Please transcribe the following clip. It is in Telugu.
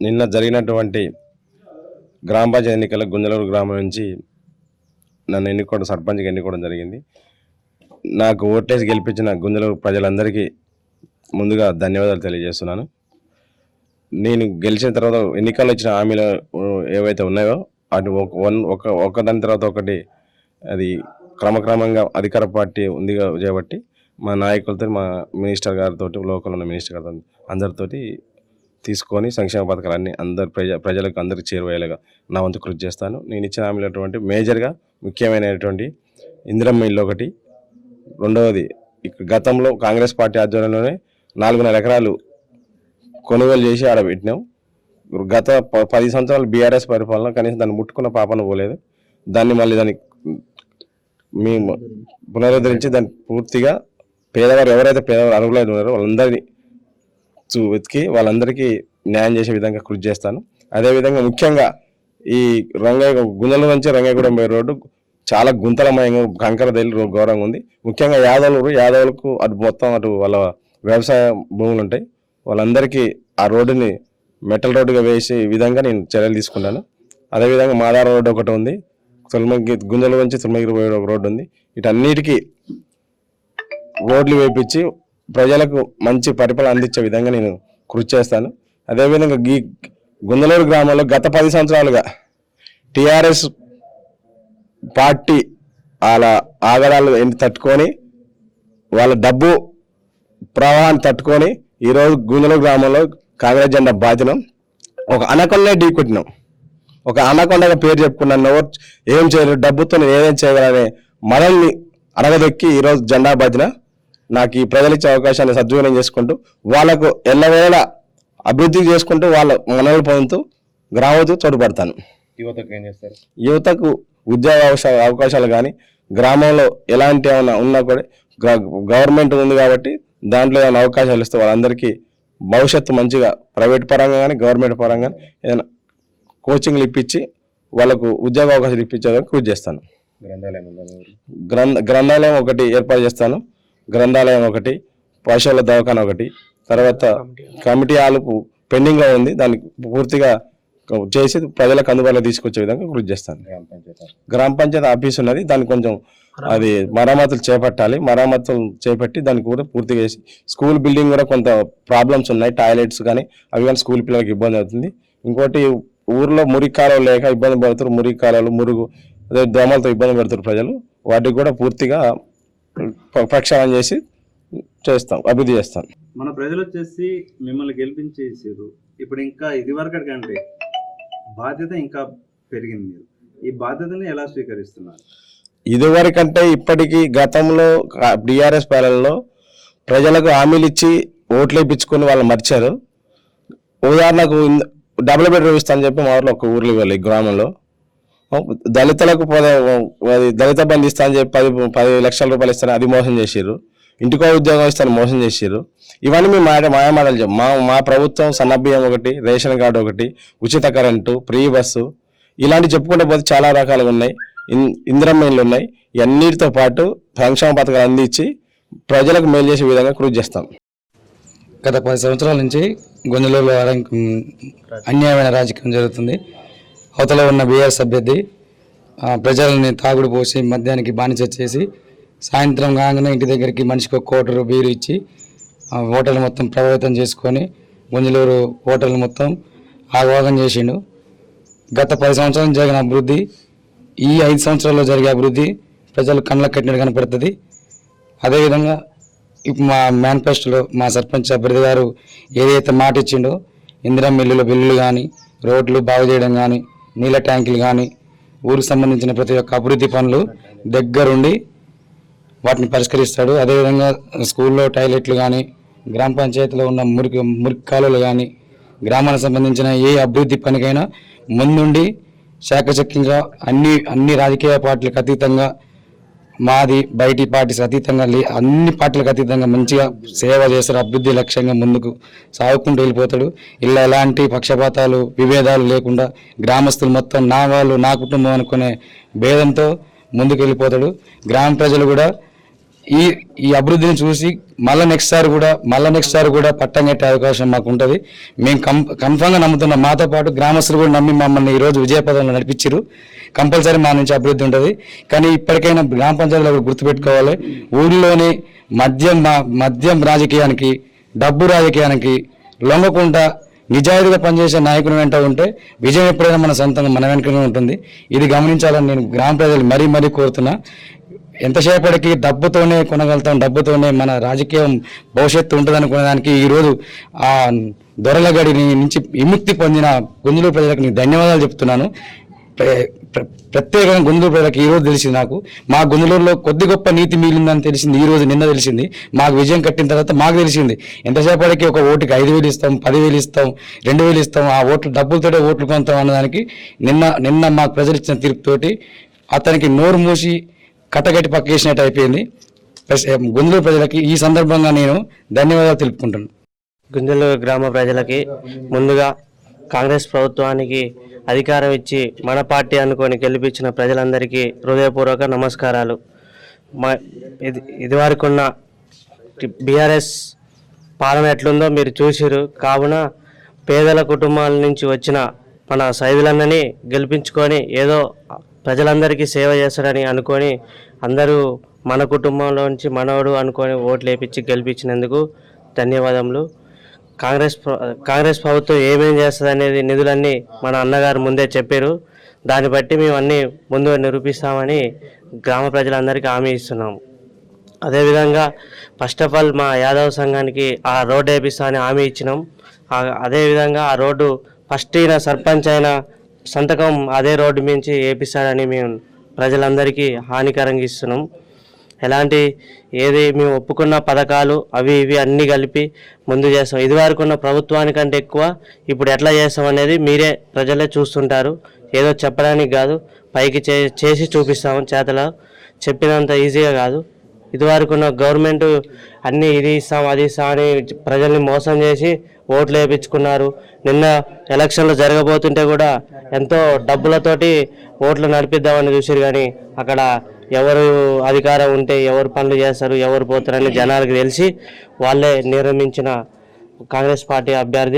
నిన్న జరిగినటువంటి గ్రామ పంచాయతీ ఎన్నికల గుంజలూరు గ్రామం నుంచి నన్ను ఎన్నుకోవడం సర్పంచ్గా ఎన్నుకోవడం జరిగింది. నాకు ఓటేసి గెలిపించిన గుంజలూరు ప్రజలందరికీ ముందుగా ధన్యవాదాలు తెలియజేస్తున్నాను. నేను గెలిచిన తర్వాత ఎన్నికల్లో ఇచ్చిన హామీలు ఏవైతే ఉన్నాయో అటు ఒక వన్ ఒక ఒకదాని తర్వాత ఒకటి అది క్రమక్రమంగా అధికార పార్టీ ఉంది కా- కాబట్టి మా నాయకులతో మా మినిస్టర్ గారితో లోకల్ ఉన్న మినిస్టర్ గారితో అందరితోటి తీసుకొని సంక్షేమ పథకాలన్నీ అందరు ప్రజ ప్రజలకు అందరికి చేరువయ్యేలాగా నా వంతు కృషి చేస్తాను. నేను ఇచ్చిన హామీలటువంటి మేజర్గా ముఖ్యమైనటువంటి ఇందిరమ్మ ఇల్లు ఒకటి రెండవది గతంలో కాంగ్రెస్ పార్టీ ఆధ్వర్యంలోనే నాలుగున్నర ఎకరాలు కొనుగోలు చేసి ఆడ పెట్టినాం. గత ప- పది సంవత్సరాలు బీఆర్ఎస్ పరిపాలన కనీసం దాన్ని ముట్టుకున్న పాపన పోలేదు. దాన్ని మళ్ళీ దాన్ని మేము పునరుద్ధరించి దాన్ని పూర్తిగా పేదవారు ఎవరైతే పేదవారు అర్హులైన ఉన్నారో వాళ్ళందరినీ వెతికి వాళ్ళందరికీ న్యాయం చేసే విధంగా కృషి చేస్తాను. అదేవిధంగా ముఖ్యంగా ఈ రంగయ్య గుండెల నుంచి రంగయ్యగూడెం పోయే రోడ్డు చాలా గుంతలమయంగా కంకర తేలి గౌరవంగా ఘోరంగా ఉంది. ముఖ్యంగా యాదవులు యాదవులకు అటు మొత్తం అటు వాళ్ళ వ్యవసాయ భూములు ఉంటాయి. వాళ్ళందరికీ ఆ రోడ్డుని మెటల్ రోడ్డుగా వేసే విధంగా నేను చర్యలు తీసుకుంటాను. అదేవిధంగా మాదార రోడ్డు ఒకటి ఉంది. తులమగి గుంజల నుంచి తులమగిరి పోయే ఒక రోడ్డు ఉంది. వీటన్నిటికీ రోడ్లు వేపించి ప్రజలకు మంచి పరిపాలన అందించే విధంగా నేను కృషి చేస్తాను. అదేవిధంగా ఈ గుందలూరు గ్రామంలో గత పది సంవత్సరాలుగా టిఆర్ఎస్ పార్టీ వాళ్ళ ఆగడాలు తట్టుకొని వాళ్ళ డబ్బు ప్రవాహాన్ని తట్టుకొని ఈరోజు గుందలూరు గ్రామంలో కాంగ్రెస్ జెండా బాధ్యనం ఒక అనకొండే ఢీకొట్టినాం ఒక అనకొండగా పేరు చెప్పుకున్నాను ఎవరు ఏం చేయలేరు డబ్బుతో నేను ఏదేం చేయగలనే మనల్ని అడగదొక్కి ఈరోజు జెండా బాధ్యన నాకు ఈ ప్రజలు ఇచ్చే అవకాశాన్ని సద్వినియోగం చేసుకుంటూ వాళ్ళకు ఎల్లవేళ అభివృద్ధి చేసుకుంటూ వాళ్ళ మనల్ని పొందుతూ గ్రామతు చోటుపడతాను యువతకు ఏం చేస్తారు? యువతకు ఉద్యోగ అవకాశ- అవకాశాలు కానీ గ్రామంలో ఎలాంటి ఏమైనా ఉన్నా కూడా గవర్నమెంట్ ఉంది కాబట్టి దాంట్లో ఏమైనా అవకాశాలు ఇస్తే వాళ్ళందరికీ భవిష్యత్తు మంచిగా ప్రైవేట్ పరంగా కానీ గవర్నమెంట్ పరంగా కానీ ఏదైనా కోచింగ్లు ఇప్పించి వాళ్ళకు ఉద్యోగ అవకాశాలు ఇప్పించేదానికి కృషి చేస్తాను. గ్రంథాలయం? గ్రంథ గ్రంథాలయం ఒకటి ఏర్పాటు చేస్తాను. గ్రంథాలయం ఒకటి పశువుల దవాఖాన ఒకటి తర్వాత కమిటీ హాలుకు పెండింగ్లో ఉంది. దాన్ని పూర్తిగా చేసి ప్రజలకు అందుబాటులో తీసుకొచ్చే విధంగా కృషి చేస్తాను. గ్రామ పంచాయతీ ఆఫీస్. ఉన్నది. దాన్ని కొంచెం అది మరమ్మతులు చేపట్టాలి. మరమ్మతులు చేపట్టి దాన్ని కూడా పూర్తిగా చేసి స్కూల్ బిల్డింగ్ కూడా కొంత ప్రాబ్లమ్స్ ఉన్నాయి. టాయిలెట్స్ కానీ అవి కానీ స్కూల్ పిల్లలకి ఇబ్బంది అవుతుంది. ఇంకోటి ఊర్లో మురికి కాలువలు లేక ఇబ్బంది పడుతారు మురికి కాలువలు మురుగు అదే దోమలతో ఇబ్బంది పడుతారు ప్రజలు. వాటికి కూడా పూర్తిగా ప్ర- ప్రక్షాళన చేసి చేస్తాం అభివృద్ధి చేస్తాం. మన ప్రజలు వచ్చేసి మిమ్మల్ని గెలిపించేసారు. ఇప్పుడు ఇంకా ఇది వరకటి కంటే బాధ్యత ఇంకా పెరిగింది మీరు. ఈ బాధ్యతని ఎలా స్వీకరిస్తున్నారు? ఇదివరకంటే ఇప్పటికీ గతంలో బీఆర్ఎస్ పాలనలో ప్రజలకు హామీలు ఇచ్చి ఓట్లు వేయించుకొని వాళ్ళు మర్చారు. ఉదాహరణకు డబుల్ బెడ్రూమ్ ఇస్తా అని చెప్పి మా ఊర్లో ఒక ఊర్లో ఇవ్వాలి గ్రామంలో. దళితులకు అది దళిత బంధు ఇస్తా అని చెప్పి పది పది లక్షల రూపాయలు ఇస్తాను అది మోసం చేసిర్రు. ఇంటికో ఉద్యోగం ఇస్తాను మోసం చేసిర్రు. ఇవన్నీ మీ మాట మాయమాటలు చెప్పు. మా మా ప్రభుత్వం సన్నబియ్యం ఒకటి రేషన్ కార్డు ఒకటి ఉచిత కరెంటు ఫ్రీ బస్సు ఇలాంటి చెప్పుకుంటే పోతే చాలా రకాలుగా ఉన్నాయి. ఇన్ ఉన్నాయి. ఇవన్నిటితో పాటు సంక్షేమ పథకాలు అందించి ప్రజలకు మేలు చేసే విధంగా కృషి చేస్తాం. గత పది సంవత్సరాల నుంచి గొంతులలో అన్యాయమైన రాజకీయం జరుగుతుంది. అవతల ఉన్న బీఆర్ఎస్ అభ్యర్థి ప్రజల్ని ప్రజలని తాగుడు పోసి మద్యానికి బానిస చేసి సాయంత్రం కాగానే ఇంటి దగ్గరికి మనిషికి ఒక కోటరు బీరు ఇచ్చి ఓటర్లు హోటల్ మొత్తం ప్రభావితం చేసుకొని గుంజలూరు హోటల్ మొత్తం ఆగవాగం చేసిండు. గత పది సంవత్సరాలు జరిగిన అభివృద్ధి ఈ ఐదు సంవత్సరాల్లో జరిగే అభివృద్ధి ప్రజలు కళ్ళకు కట్టినట్టు కనపడుతుంది. అదేవిధంగా ఇప్పుడు మా మేనిఫెస్టోలో మా సర్పంచ్ అభ్యర్థి గారు ఏదైతే మాట ఇచ్చిండో ఇందిరా మిల్లుల బిల్లులు కానీ రోడ్లు బాగు చేయడం కానీ నీళ్ళ ట్యాంకులు కానీ ఊరికి సంబంధించిన ప్రతి ఒక్క అభివృద్ధి పనులు దగ్గరుండి వాటిని పరిష్కరిస్తాడు. అదేవిధంగా స్కూల్లో టాయిలెట్లు కానీ గ్రామ పంచాయతీలో ఉన్న మురికి మురికి కాలువలు కానీ గ్రామానికి సంబంధించిన ఏ అభివృద్ధి పనికైనా ముందుండి శాఖచక్యంగా అన్ని అన్ని రాజకీయ పార్టీలకు అతీతంగా మాది బయటి పార్టీస్ అతీతంగా లే అన్ని పార్టీలకు అతీతంగా మంచిగా సేవ చేస్తారు అభివృద్ధి లక్ష్యంగా ముందుకు సాగుకుంటూ వెళ్ళిపోతాడు. ఇలా ఎలాంటి పక్షపాతాలు విభేదాలు లేకుండా గ్రామస్తులు మొత్తం నా వాళ్ళు నా కుటుంబం అనుకునే భేదంతో ముందుకు వెళ్ళిపోతాడు. గ్రామ ప్రజలు కూడా ఈ ఈ అభివృద్ధిని చూసి మళ్ళీ నెక్స్ట్ సార్ కూడా మళ్ళీ నెక్స్ట్ సార్ కూడా పట్టం కట్టే అవకాశం మాకు ఉంటుంది. మేము కం కన్ఫామ్గా నమ్ముతున్నాం మాతో పాటు గ్రామస్తులు కూడా నమ్మి మమ్మల్ని ఈరోజు విజయపదంలో నడిపించారు కంపల్సరీ మా నుంచి అభివృద్ధి ఉంటుంది. కానీ ఇప్పటికైనా గ్రామ పంచాయతీలో గుర్తుపెట్టుకోవాలి. ఊళ్ళోని మద్యం మా- మద్యం రాజకీయానికి డబ్బు రాజకీయానికి లొంగకుండా నిజాయితీగా పనిచేసే నాయకుని వెంట ఉంటే విజయం ఎప్పుడైనా మన సొంతంగా మన వెనుకనే ఉంటుంది. ఇది గమనించాలని నేను గ్రామ ప్రజలు మరీ మరీ కోరుతున్నా. ఎంతసేపటికి డబ్బుతోనే కొనగలుగుతాం డబ్బుతోనే మన రాజకీయం భవిష్యత్తు ఉంటుంది అనుకునే దానికి ఈరోజు ఆ దొరల గడిని నుంచి విముక్తి పొందిన గుంజులూరు ప్రజలకు నేను ధన్యవాదాలు చెప్తున్నాను. ప్ర- ప్రత్యేకంగా గుంజులూరు ప్రజలకు ఈ రోజు తెలిసింది నాకు. మా గుంజులూరులో కొద్ది గొప్ప నీతి మిగిలిందని తెలిసింది ఈ రోజు నిన్న తెలిసింది. మాకు విజయం కట్టిన తర్వాత మాకు తెలిసింది. ఎంతసేపటికి ఒక ఓటుకి ఐదు వేలు ఇస్తాం పదివేలు ఇస్తాం రెండు వేలు ఇస్తాం ఆ ఓట్లు డబ్బులతోటే ఓట్లు కొంటాం అన్నదానికి నిన్న నిన్న మాకు ప్రజలు ఇచ్చిన తీర్పుతోటి అతనికి నోరు మూసి కట్టగట్టి పక్కేసినట్టు అయిపోయింది. ప్లస్ ప్రజలకి ఈ సందర్భంగా నేను ధన్యవాదాలు తెలుపుకుంటాను గుంజలూరు గ్రామ ప్రజలకి ముందుగా కాంగ్రెస్ ప్రభుత్వానికి అధికారం ఇచ్చి మన పార్టీ అనుకొని గెలిపించిన ప్రజలందరికీ హృదయపూర్వక నమస్కారాలు. మా ఇది ఇదివరకున్న బీఆర్ఎస్ పాలన ఎట్లుందో మీరు చూసిరు కావున పేదల కుటుంబాల నుంచి వచ్చిన మన సైదులన్నని గెలిపించుకొని ఏదో ప్రజలందరికీ సేవ చేస్తాడని అనుకొని అందరూ మన కుటుంబంలోంచి మనవడు అనుకొని ఓట్లు వేపించి గెలిపించినందుకు ధన్యవాదములు. కాంగ్రెస్ కాంగ్రెస్ ప్రభుత్వం ఏమేం చేస్తుంది అనేది నిధులన్నీ మన అన్నగారు ముందే చెప్పారు దాన్ని బట్టి మేము అన్నీ ముందు నిరూపిస్తామని గ్రామ ప్రజలందరికీ హామీ ఇస్తున్నాము అదేవిధంగా ఫస్ట్ ఆఫ్ ఆల్ మా యాదవ్ సంఘానికి ఆ రోడ్డు వేపిస్తామని హామీ ఇచ్చినాం. అదేవిధంగా ఆ రోడ్డు ఫస్ట్ అయిన సర్పంచ్ అయిన సంతకం అదే రోడ్డు మించి వేపిస్తాడని మేము ప్రజలందరికీ హానికరంగా ఇస్తున్నాం. ఎలాంటి ఏది మేము ఒప్పుకున్న పథకాలు అవి ఇవి అన్నీ కలిపి ముందు చేస్తాం. ఇదివరకు ఉన్న ప్రభుత్వానికంటే ఎక్కువ ఇప్పుడు ఎట్లా చేస్తాం అనేది మీరే ప్రజలే చూస్తుంటారు. ఏదో చెప్పడానికి కాదు పైకి చే చేసి చూపిస్తాము చేతలో. చెప్పినంత ఈజీగా కాదు. ఇదివరకు గవర్నమెంట్ అన్నీ ఇది ఇస్తాం అది ఇస్తాం అని ప్రజల్ని మోసం చేసి ఓట్లు వేయించుకున్నారు నిన్న ఎలక్షన్లు జరగబోతుంటే కూడా ఎంతో డబ్బులతోటి ఓట్లు నడిపిద్దామని చూసారు కానీ అక్కడ ఎవరు అధికారం ఉంటే ఎవరు పనులు చేస్తారు ఎవరు పోతారని జనాలకు తెలిసి వాళ్ళే నిర్మించిన కాంగ్రెస్ పార్టీ అభ్యర్థి